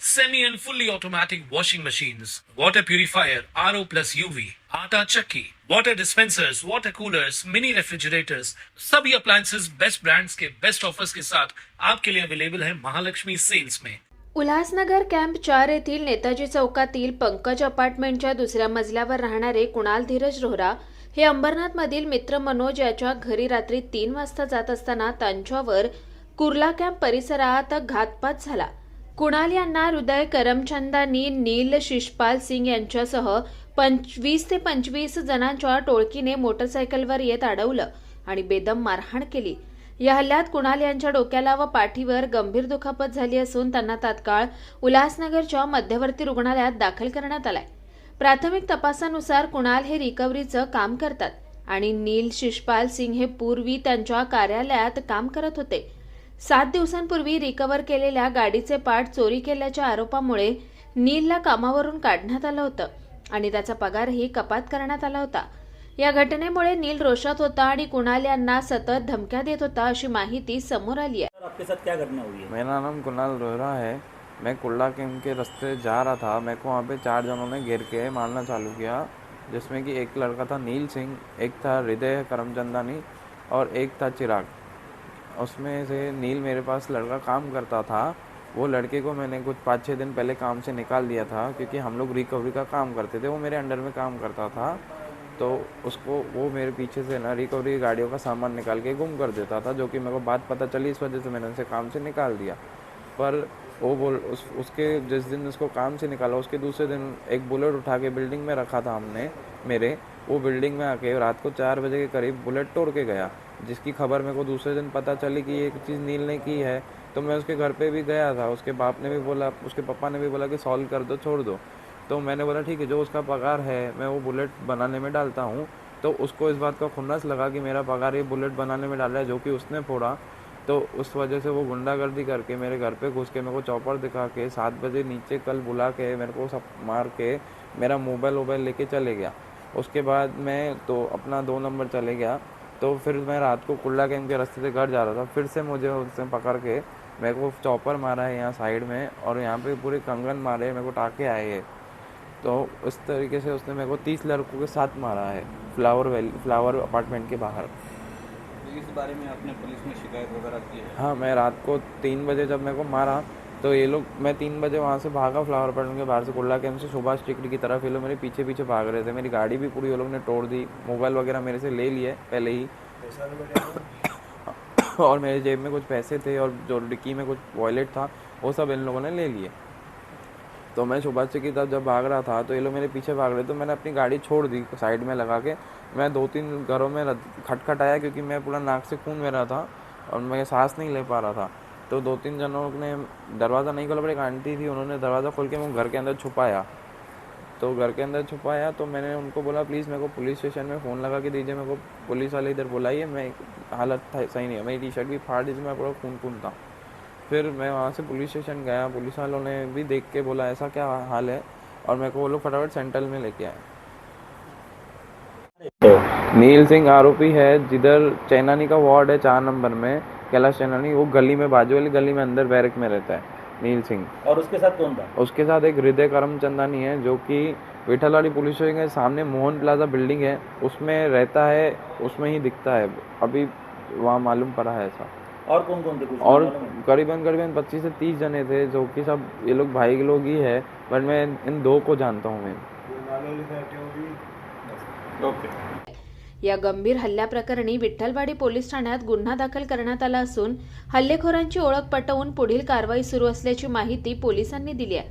semi and fully automatic washing machines, water purifier, RO plus UV, आटा चक्की, water dispensers, water coolers, mini refrigerators, सभी appliances. Best brands के best offers के साथ आपके लिए अवेलेबल है महालक्ष्मी सेल्स में उल्हासनगर कॅम्प चार येथील नेताजी चौकातील पंकज अपार्टमेंटच्या दुसऱ्या मजल्यावर राहणारे कुणाल धीरज रोहरा हे अंबरनाथमधील मित्र मनोज याच्या घरी रात्री तीन वाजता जात असताना त्यांच्यावर कुर्ला कॅम्प परिसरात घातपात झाला. कुणाल यांना हृदय करमचंदांनी नील शिषपाल सिंग यांच्यासह पंचवीस ते पंचवीस जणांच्या टोळकीने मोटरसायकलवर येत अडवलं आणि बेदम मारहाण केली. या हल्ल्यात कुणाल यांच्या डोक्याला व पाठीवर गंभीर दुखापत झाली असून त्यांना तात्काळ उल्हासनगरच्या मध्यवर्ती रुग्णालयात दाखल करण्यात आलाय. प्राथमिक तपासानुसार कुणाल हे रिकव्हरीचं काम करतात आणि नील शिषपाल सिंग हे पूर्वी त्यांच्या कार्यालयात काम करत होते. सात दिवसांपूर्वी रिकव्हर केलेल्या गाडीचे पार्ट चोरी केल्याच्या आरोपामुळे नीलला कामावरून काढण्यात आलं होतं आणि त्याचा पगारही कपात करण्यात आला होता. या घटनेमुळे नील रोषात होता आणि कुणाल यांना सतत धमक्या देत होता अशी माहिती समोर आली आहे. सर आपके साथ क्या घटना हुई है? मेरा नाम कुणाल रोहरा है। मैं कुल्ला कैंप के रास्ते जा रहा था। मेरे को वहाँ पे चार जनों ने घेर के मारना चालू किया जिसमें कि एक लड़का था नील सिंह एक था हृदय करमचंदानी और एक था चिराग। उसमें से नील मेरे पास लड़का काम करता था। वो लड़के को मैंने कुछ पाँच छः दिन पहले काम से निकाल दिया था, क्योंकि हम लोग रिकवरी का काम करते थे। वो मेरे अंडर में काम करता था तो उसको वो मेरे पीछे से ना रिकवरी गाड़ियों का सामान निकाल के गुम कर देता था, जो कि मेरे को बात पता चली इस वजह से मैंने उसे काम से निकाल दिया। पर वो बोल, उस, उसके जिस दिन उसको काम से निकाला, उसके दूसरे दिन एक बुलेट उठा के बिल्डिंग में रखा था हमने, मेरे। वो बिल्डिंग में आके रात को चार बजे के करीब बुलेट तोड़ के गया। जिसकी खबर मेरे को दूसरे दिन पता चली कि ये चीज़ नील ने की है तो मैं उसके घर पे भी गया था। उसके बाप ने भी बोला, उसके पापा ने भी बोला कि सॉल्व कर दो, छोड़ दो। तो मैंने बोला, ठीक है, जो उसका पगार है, मैं वो बुलेट बनाने में डालता हूँ। तो उसको इस बात का खुन्नस लगा कि मेरा पगार ये बुलेट बनाने में डाल है, जो कि उसने फोड़ा। तो उस वजह से वो गुंडागर्दी करके मेरे घर पे घुस के मेरे को चौपर दिखा के सात बजे नीचे कल बुला के मेरे को सब मार के मेरा मोबाइल वोबाइल लेके चले गया। उसके बाद मैं तो अपना दो नंबर चले गया। तो फिर मैं रात को कुल्ला कैंप के रास्ते से घर जा रहा था। फिर से मुझे उसने पकड़ के मेरे को चॉपर मारा है यहाँ साइड में और यहाँ पे पूरे कंगन मारे मेरे को टाके आए हैं। तो उस तरीके से उसने मेरे को तीस लड़कों के साथ मारा है फ्लावर वैली फ्लावर अपार्टमेंट के बाहर। इस बारे में आपने पुलिस में शिकायत वगैरह की है? हाँ मैं रात को तीन बजे जब मेरे को मारा तो ये लोग, मैं तीन बजे वहाँ से भागा फ्लावर अपार्टमेंट के बाहर से कुल्ला कैंप से सुभाष टिकरी की तरफ़। ये लोग मेरे पीछे पीछे भाग रहे थे। मेरी गाड़ी भी पूरी ये लोग ने तोड़ दी। मोबाइल वगैरह मेरे से ले लिए, पहले ही। और मेरे जेब में कुछ पैसे थे और जो डिक्की में कुछ वॉलेट था, वो सब इन लोगों ने ले लिए। तो मैं सुभाष की तरफ़ जब भाग रहा था तो ये लोग मेरे पीछे भाग रहे तो मैंने अपनी गाड़ी छोड़ दी साइड में लगा के। मैं दो तीन घरों में खटखटाया क्योंकि मैं पूरा नाक से खून में रहा था और मैं सांस नहीं ले पा रहा था। तो दो तीन जनों ने दरवाज़ा नहीं खोला पर एक आंटी थी उन्होंने दरवाज़ा खोल के मुझे घर के अंदर छुपाया। तो घर के अंदर छुपाया तो मैंने उनको बोला प्लीज़ मेरे को पुलिस स्टेशन में फ़ोन लगा के दीजिए मेरे को पुलिस वाले इधर बुलाइए मैं हालत था- सही नहीं है मेरी टी शर्ट भी फाड़ दी मैं पूरा खून खून था। फिर मैं वहाँ से पुलिस स्टेशन गया पुलिस वालों ने भी देख के बोला ऐसा क्या हाल है? और मेरे को वो लोग फटाफट सेंट्रल में लेके आए। तो नील सिंह आरोपी है जिधर चैनानी का वार्ड है चार नंबर में कैलाश चैनानी वो गली में बाजू वाली गली में अंदर बैरक में रहता है नील सिंह। और उसके साथ कौन था? उसके साथ एक हृदय करम चंदानी है जो कि विठलवाड़ी पुलिस स्टेशन के सामने मोहन प्लाजा बिल्डिंग है उसमें रहता है उसमें ही दिखता है अभी वहाँ मालूम पड़ा है ऐसा। और कौन कौन थे कुछ और करीबन करीबन पच्चीस से तीस जने थे जो कि सब ये लोग भाई लोग ही है बट मैं इन दो को जानता हूँ मैं। ओके। या गंभीर हल्ल्याप्रकरणी विठ्ठलवाडी पोलीस ठाण्यात गुन्हा दाखल करण्यात आला असून हल्लेखोरांची ओळख पटवून पुढील कारवाई सुरू असल्याची माहिती पोलिसांनी दिली आहे.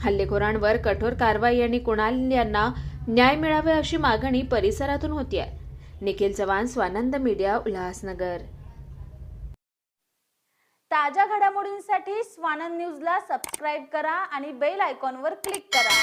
हल्लेखोरांवर कठोर कारवाई आणि कुणाल यांना न्याय मिळावे अशी मागणी परिसरातून होती आहे. निखिल चव्हाण स्वानंद मीडिया उल्हासनगर. ताज्या घडामोडींसाठी स्वानंद न्यूजला सबस्क्राईब करा आणि बेल आयकॉनवर क्लिक करा.